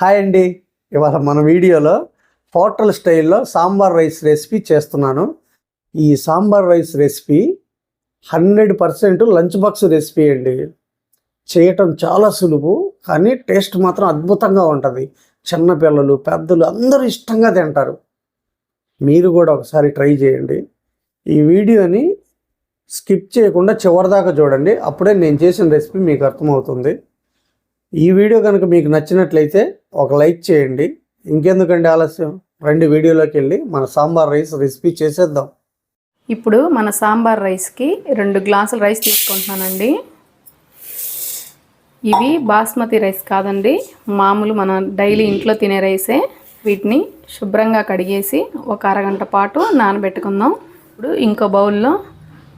Hi అండి. ఇవాళ మన వీడియోలో హోటల్ స్టైల్లో సాంబార్ రైస్ రెసిపీ చేస్తున్నాను. ఈ sambar rice recipe hundred percent lunch box recipe అండి. చేయటం చాలా సులువు కానీ టేస్ట్ మాత్రం అద్భుతంగా ఉంటుంది. చిన్నపిల్లలు పెద్దలు అందరూ ఇష్టంగా తింటారు. మీరు కూడా ఒకసారి ట్రై చేయండి. ఈ వీడియోని స్కిప్ చేయకుండా చివరిదాకా చూడండి. అప్పుడే నేను చేసిన రెసిపీ మీకు అర్థమవుతుంది. ఈ వీడియో కనుక మీకు నచ్చినట్లయితే ఒక లైక్ చేయండి. ఇంకెందుకండి ఆలస్యం? రెండు వీడియోలోకి వెళ్ళి మన సాంబార్ రైస్ రెసిపీ చేసేద్దాం. ఇప్పుడు మన సాంబార్ రైస్కి రెండు గ్లాసులు రైస్ తీసుకుంటున్నానండి. ఇవి బాస్మతి రైస్ కాదండి. మామూలు మన డైలీ ఇంట్లో తినే రైసే. వీటిని శుభ్రంగా కడిగేసి ఒక అరగంట పాటు నానబెట్టుకుందాం. ఇప్పుడు ఇంకో బౌల్లో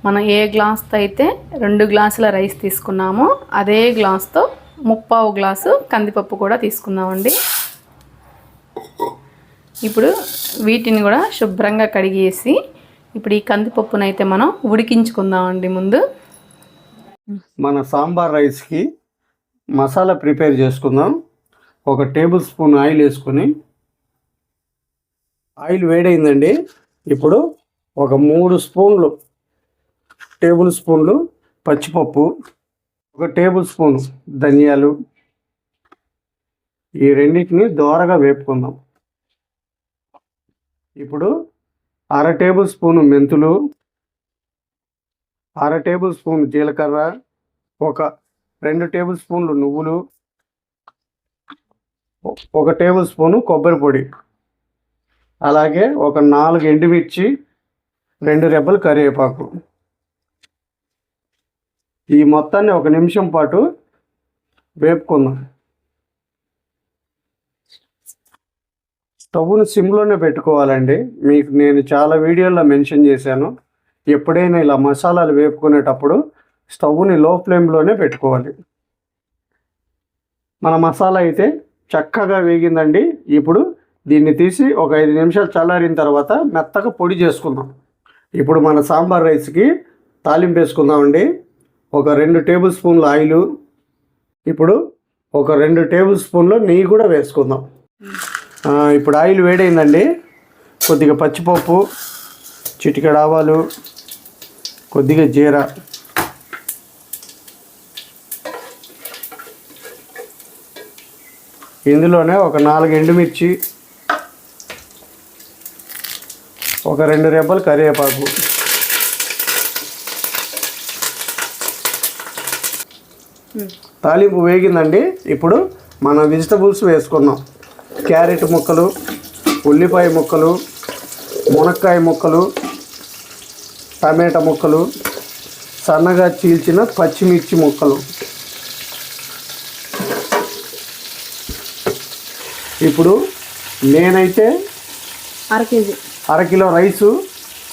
మనం ఏ గ్లాస్తో అయితే రెండు గ్లాసుల రైస్ తీసుకున్నామో అదే గ్లాస్తో ముప్పావు గ్లాసు కందిపప్పు కూడా తీసుకుందామండి. ఇప్పుడు వీటిని కూడా శుభ్రంగా కడిగేసి ఇప్పుడు ఈ కందిపప్పునైతే మనం ఉడికించుకుందామండి ముందు. మన సాంబార్ రైస్కి మసాలా ప్రిపేర్ చేసుకుందాం. ఒక టేబుల్ స్పూన్ ఆయిల్ వేసుకొని. ఆయిల్ వేడైందండి. ఇప్పుడు ఒక మూడు స్పూన్లు టేబుల్ స్పూన్లు పచ్చిపప్పు ఒక టేబుల్ స్పూన్ ధనియాలు. ఈ రెండింటిని దోరగా వేపుకుందాం. ఇప్పుడు అర టేబుల్ స్పూన్ మెంతులు అర టేబుల్ స్పూన్ జీలకర్ర ఒక రెండు టేబుల్ స్పూన్లు నువ్వులు ఒక టేబుల్ స్పూను కొబ్బరి పొడి అలాగే ఒక నాలుగు ఎండుమిర్చి రెండు రెబ్బలు కరివేపాకు. ఈ మొత్తాన్ని ఒక నిమిషం పాటు వేపుకుందాం. స్టవ్ను సిమ్లోనే పెట్టుకోవాలండి. మీకు నేను చాలా వీడియోల్లో మెన్షన్ చేశాను. ఎప్పుడైనా ఇలా మసాలాలు వేపుకునేటప్పుడు స్టవ్ని లో ఫ్లేమ్లోనే పెట్టుకోవాలి. మన మసాలా అయితే చక్కగా వేగిందండి. ఇప్పుడు దీన్ని తీసి ఒక ఐదు నిమిషాలు చల్లారిన తర్వాత మెత్తగా పొడి చేసుకుందాం. ఇప్పుడు మన సాంబార్ రైస్కి తాలింపు వేసుకుందామండి. ఒక రెండు టేబుల్ స్పూన్ల ఆయిల్. ఇప్పుడు ఒక రెండు టేబుల్ స్పూన్లు నెయ్యి కూడా వేసుకుందాం. ఇప్పుడు ఆయిల్ వేడైందండి. కొద్దిగా పచ్చిపప్పు చిటికెడు ఆవాలు కొద్దిగా జీరా. ఇందులోనే ఒక నాలుగు ఎండుమిర్చి ఒక రెండు రెబ్బలు కరివేపాకు. తాలింపు వేగిందండి. ఇప్పుడు మన వెజిటబుల్స్ వేసుకుందాం క్యారెట్ ముక్కలు ఉల్లిపాయ ముక్కలు మునక్కాయ ముక్కలు టమాటా ముక్కలు సన్నగా చీల్చిన పచ్చిమిర్చి ముక్కలు. ఇప్పుడు నేనైతే అర కేజీ. అరకిలో రైసు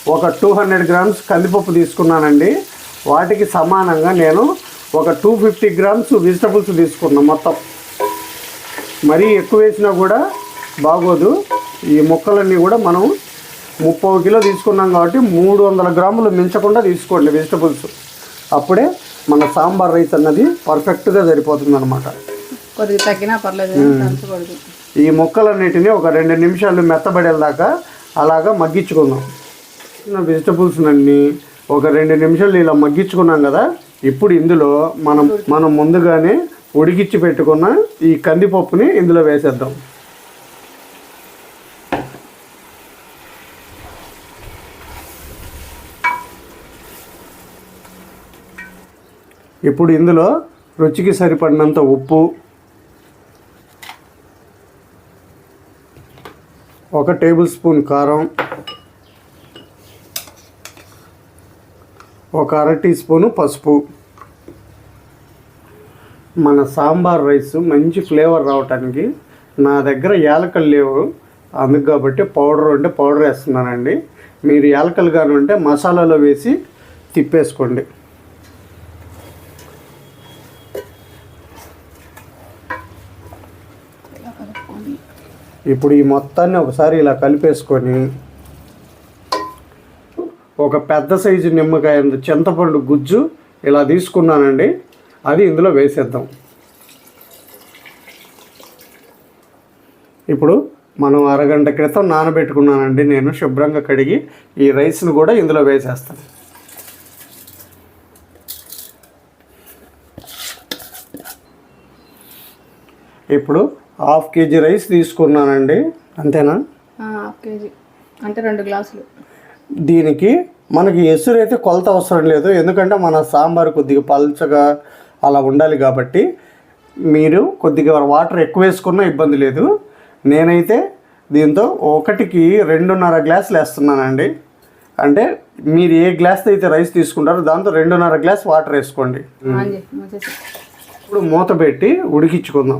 ఒక టూ హండ్రెడ్ గ్రామ్స్ కందిపప్పు తీసుకున్నానండి. వాటికి సమానంగా నేను ఒక టూ ఫిఫ్టీ గ్రామ్స్ వెజిటబుల్స్ తీసుకున్నా మొత్తం. మరీ ఎక్కువ వేసినా కూడా బాగోదు. ఈ ముక్కలన్నీ కూడా మనం ముప్పై కిలో తీసుకున్నాం కాబట్టి మూడు వందల గ్రాములు మించకుండా తీసుకోండి వెజిటబుల్స్ అప్పుడే మన సాంబార్ రైస్ అన్నది పర్ఫెక్ట్గా సరిపోతుంది అనమాట కొద్దిగా తగ్గినా పర్లేదు దంచకూడదు ఈ ముక్కలన్నిటిని ఒక రెండు నిమిషాలు మెత్తబడేదాకా అలాగా మగ్గించుకుందాం. వెజిటబుల్స్ అన్ని ఒక రెండు నిమిషాలు ఇలా మగ్గించుకున్నాం కదా ఇప్పుడు ఇందులో మనం మనం ముందుగానే ఉడికిచ్చి పెట్టుకున్న ఈ కందిపప్పుని ఇందులో వేసేద్దాం. ఇప్పుడు ఇందులో రుచికి సరిపడినంత ఉప్పు ఒక టేబుల్ స్పూన్ కారం ఒక అర టీ స్పూను పసుపు. మన సాంబార్ రైస్ మంచి ఫ్లేవర్ రావటానికి నా దగ్గర యాలకలు లేవు. అందుకు కాబట్టి పౌడర్ ఉంటే పౌడర్ వేస్తున్నానండి. మీరు యాలకలు కానీ ఉంటే మసాలాలో వేసి తిప్పేసుకోండి. ఇప్పుడు ఈ మొత్తాన్ని ఒకసారి ఇలా కలిపేసుకొని ఒక పెద్ద సైజు నిమ్మకాయ చింతపండు గుజ్జు ఇలా తీసుకున్నానండి. అది ఇందులో వేసేద్దాం. ఇప్పుడు మనం అరగంట క్రితం నానబెట్టుకున్నానండి. నేను శుభ్రంగా కడిగి ఈ రైస్ను కూడా ఇందులో వేసేస్తాను. ఇప్పుడు హాఫ్ కేజీ రైస్ తీసుకున్నానండి. అంతేనా? Half KG. అంటే రెండు గ్లాసులు. దీనికి మనకి ఎసురు అయితే కొలత అవసరం లేదు. ఎందుకంటే మన సాంబార్ కొద్దిగా పల్చగా అలా ఉండాలి కాబట్టి మీరు కొద్దిగా వాటర్ ఎక్కువ వేసుకున్నా ఇబ్బంది లేదు. నేనైతే దీంతో ఒకటికి రెండున్నర గ్లాసులు వేస్తున్నానండి. అంటే మీరు ఏ గ్లాస్ అయితే రైస్ తీసుకుంటారో దాంతో రెండున్నర గ్లాస్ వాటర్ వేసుకోండి. ఇప్పుడు మూత పెట్టి ఉడికించుకుందాం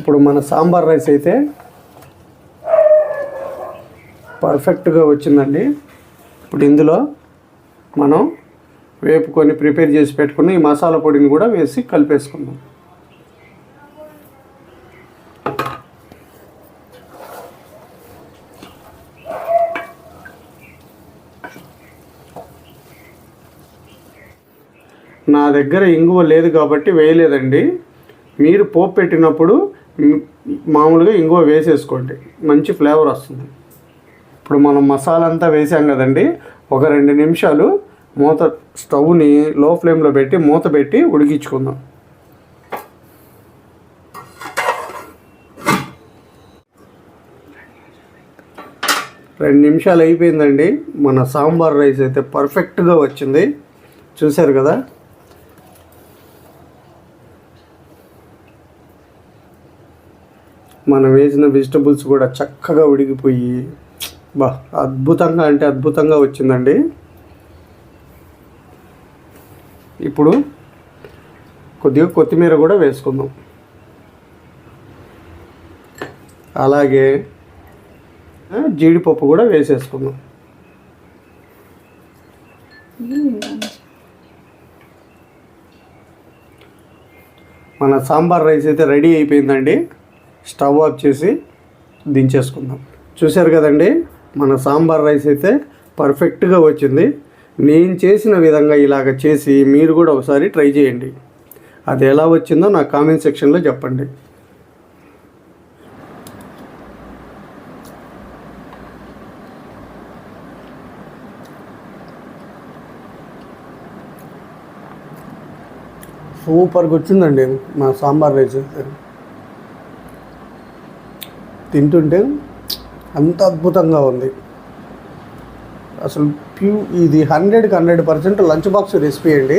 ఇప్పుడు మన సాంబార్ రైస్ అయితే పర్ఫెక్ట్గా వచ్చిందండి. ఇప్పుడు ఇందులో మనం వేపుకొని ప్రిపేర్ చేసి పెట్టుకుని ఈ మసాలా పొడిని కూడా వేసి కలిపేసుకుందాం. నా దగ్గర ఇంగువ లేదు కాబట్టి వేయలేదండి. మీరు పోపు పెట్టినప్పుడు మామూలుగా ఇంగువ వేసేసుకోండి. మంచి ఫ్లేవర్ వస్తుంది. ఇప్పుడు మనం మసాలా అంతా వేసాం కదండి ఒక రెండు నిమిషాలు మూత స్టవ్ని లో ఫ్లేమ్లో పెట్టి మూత పెట్టి ఉడికించుకుందాం. రెండు నిమిషాలు అయిపోయిందండి. మన సాంబార్ రైస్ అయితే పర్ఫెక్ట్గా వచ్చింది. చూశారు కదా? మనం వేసిన వెజిటబుల్స్ కూడా చక్కగా ఉడికిపోయి బా అద్భుతంగా అంటే అద్భుతంగా వచ్చిందండి. ఇప్పుడు కొద్దిగా కొత్తిమీర కూడా వేసుకుందాం. అలాగే జీడిపప్పు కూడా వేసేసుకుందాం. మన సాంబార్ రైస్ అయితే రెడీ అయిపోయిందండి. స్టవ్ ఆఫ్ చేసి దించేసుకుందాం. చూశారు కదండి మన సాంబార్ రైస్ అయితే పర్ఫెక్ట్గా వచ్చింది. నేను చేసిన విధంగా ఇలాగ చేసి మీరు కూడా ఒకసారి ట్రై చేయండి. అది ఎలా వచ్చిందో నా కామెంట్ సెక్షన్లో చెప్పండి. సూపర్గా వచ్చిందండి మా సాంబార్ రైస్ అయితే. తింటుంటే అంత అద్భుతంగా ఉంది. అసలు ప్యూ ఇది హండ్రెడ్కి hundred percent lunch box recipe అండి.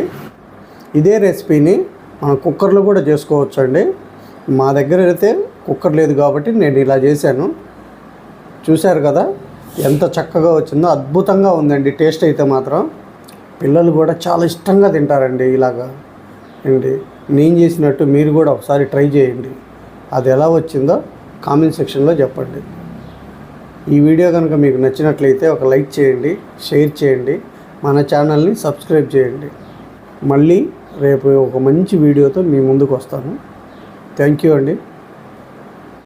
ఇదే రెసిపీని మనం కుక్కర్లో కూడా చేసుకోవచ్చు అండి మా దగ్గర అయితే కుక్కర్ లేదు కాబట్టి నేను ఇలా చేశాను. చూశారు కదా ఎంత చక్కగా వచ్చిందో అద్భుతంగా ఉందండి. టేస్ట్ అయితే మాత్రం పిల్లలు కూడా చాలా ఇష్టంగా తింటారండి ఇలాగా. ఏంటి? నేను చేసినట్టు మీరు కూడా ఒకసారి ట్రై చేయండి. అది ఎలా వచ్చిందో కామెంట్ సెక్షన్లో చెప్పండి. ఈ వీడియో కనుక మీకు నచ్చినట్లయితే ఒక లైక్ చేయండి షేర్ చేయండి మన ఛానల్ని సబ్స్క్రైబ్ చేయండి. మళ్ళీ రేపు ఒక మంచి వీడియోతో మీ ముందుకు వస్తాను. థ్యాంక్ యూ అండి.